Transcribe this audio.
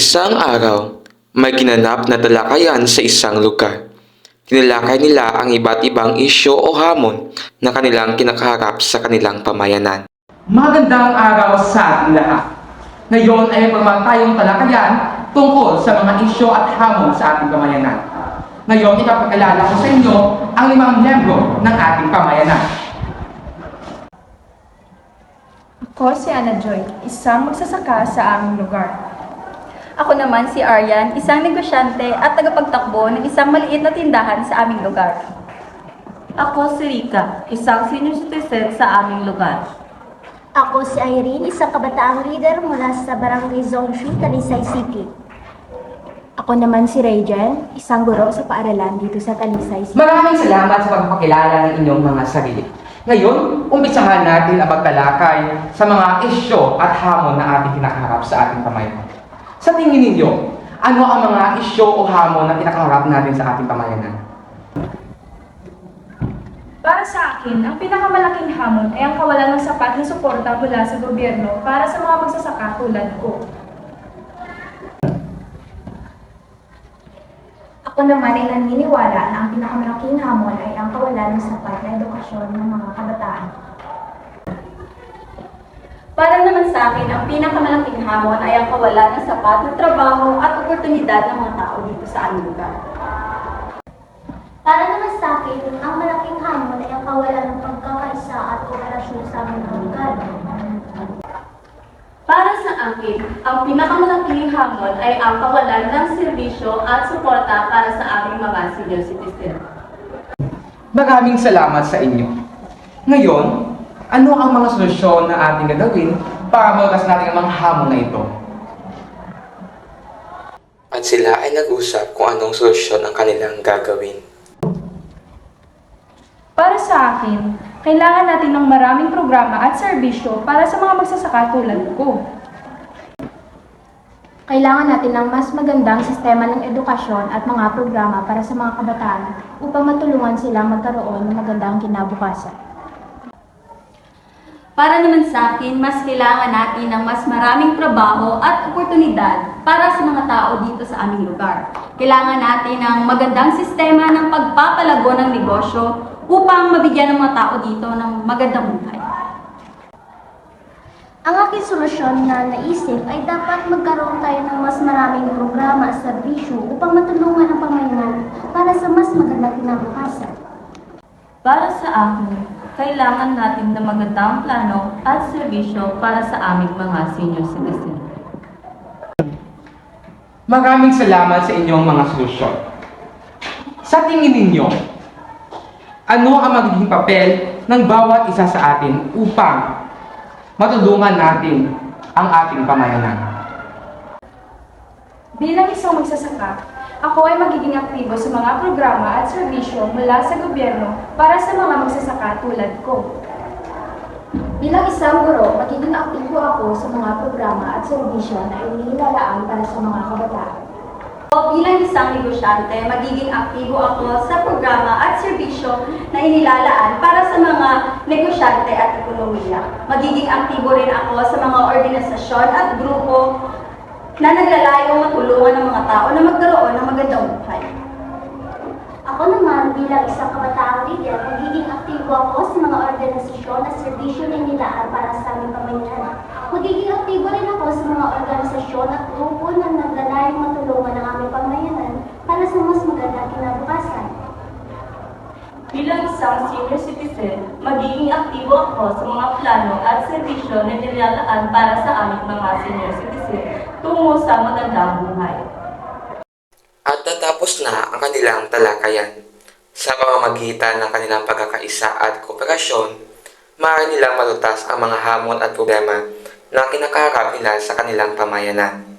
Isang araw, may ginanap na talakayan sa isang lugar. Tinalakay nila ang iba't ibang isyo o hamon na kanilang kinakaharap sa kanilang pamayanan. Magandang araw sa ating lahat. Ngayon ay naman tayong talakayan tungkol sa mga isyo at hamon sa ating pamayanan. Ngayon, ipapakilala ko sa inyo ang limang miyembro ng ating pamayanan. Ako si Ana Joy, isang magsasaka sa aming lugar. Ako naman si Aryan, isang negosyante at tagapagtakbo ng isang maliit na tindahan sa aming lugar. Ako si Rika, isang senior citizen sa aming lugar. Ako si Irene, isang kabataang leader mula sa Barangay Zone 3, Talisay City. Ako naman si Rayjan, isang guro sa paaralan dito sa Talisay City. Maraming salamat sa pagpapakilala ng inyong mga sarili. Ngayon, umpisahan natin ang pagtalakay sa mga isyo at hamon na ating kinakaharap sa ating pamayanan. Sa tingin ninyo, ano ang mga isyo o hamon na kinakaharap natin sa ating pamayanan? Para sa akin, ang pinakamalaking hamon ay ang kawalan ng sapat na suporta mula sa gobyerno para sa mga magsasaka tulad ko. Ako naman ay naniniwala na ang pinakamalaking hamon ay ang kawalan ng sapat na edukasyon ng mga kabataan. Para naman sa akin, ang pinakamalaking hamon ay ang kawalan ng sapat na trabaho at oportunidad ng mga tao dito sa aming lugar. Para naman sa akin, ang malaking hamon ay ang kawalan ng pagkakaisa at kooperasyon sa aming lugar. Para sa akin, ang pinakamalaking hamon ay ang kawalan ng serbisyo at suporta para sa aming mga senior citizen. Maraming salamat sa inyo. Ngayon, ano ang mga solusyon na ating gagawin para malutas natin ang mga hamon na ito? At sila ay nag-usap kung anong solusyon ang kanilang gagawin. Para sa akin, kailangan natin ng maraming programa at serbisyo para sa mga magsasaka tulad ko. Kailangan natin ng mas magandang sistema ng edukasyon at mga programa para sa mga kabataan upang matulungan silang magkaroon ng magandang kinabukasan. Para naman sa akin, mas kailangan natin ng mas maraming trabaho at oportunidad para sa mga tao dito sa aming lugar. Kailangan natin ng magandang sistema ng pagpapalago ng negosyo upang mabigyan ng mga tao dito ng magandang buhay. Ang aking solusyon na naisip ay dapat magkaroon tayo ng mas maraming programa at serbisyo upang matulungan ang pamayanan para sa mas magandang kinabukasan. Para sa akin, kailangan natin ng magandang plano at serbisyo para sa aming mga senior citizen. Maraming salamat sa inyong mga solusyon. Sa tingin ninyo, ano ang magiging papel ng bawat isa sa atin upang matulungan natin ang ating pamayanan? Bilang isang magsasaka, ako ay magiging aktibo sa mga programa at serbisyo mula sa gobyerno para sa mga magsasaka tulad ko. Bilang isang guro, magiging aktibo ako sa mga programa at serbisyo na inilalaan para sa mga kabataan. O bilang isang negosyante, magiging aktibo ako sa programa at serbisyo na inilalaan para sa mga negosyante at ekonomiya. Magiging aktibo rin ako sa mga organisasyon at grupo na naglalayong matulungan ng mga tao na magkaroon ng magandang buhay. Ako naman bilang isang kabataang leader, magiging aktibo ako sa mga organisasyon at serbisyo na inilaan para sa aming pamayanan. Magiging aktibo rin ako sa mga organisasyon at grupo na naglalayong matulungan ng aming pamayanan para sa mas magandang kinabukasan. Bilang isang senior citizen, magiging aktibo ako sa mga plano at serbisyo na nilalaan para sa aming mga senior citizen tungo sa magandang buhay. At natapos na ang kanilang talakayan. Sa pamamagitan ng kanilang pagkakaisa at kooperasyon, maaari nilang malutas ang mga hamon at problema na kinakaharap nila sa kanilang pamayanan.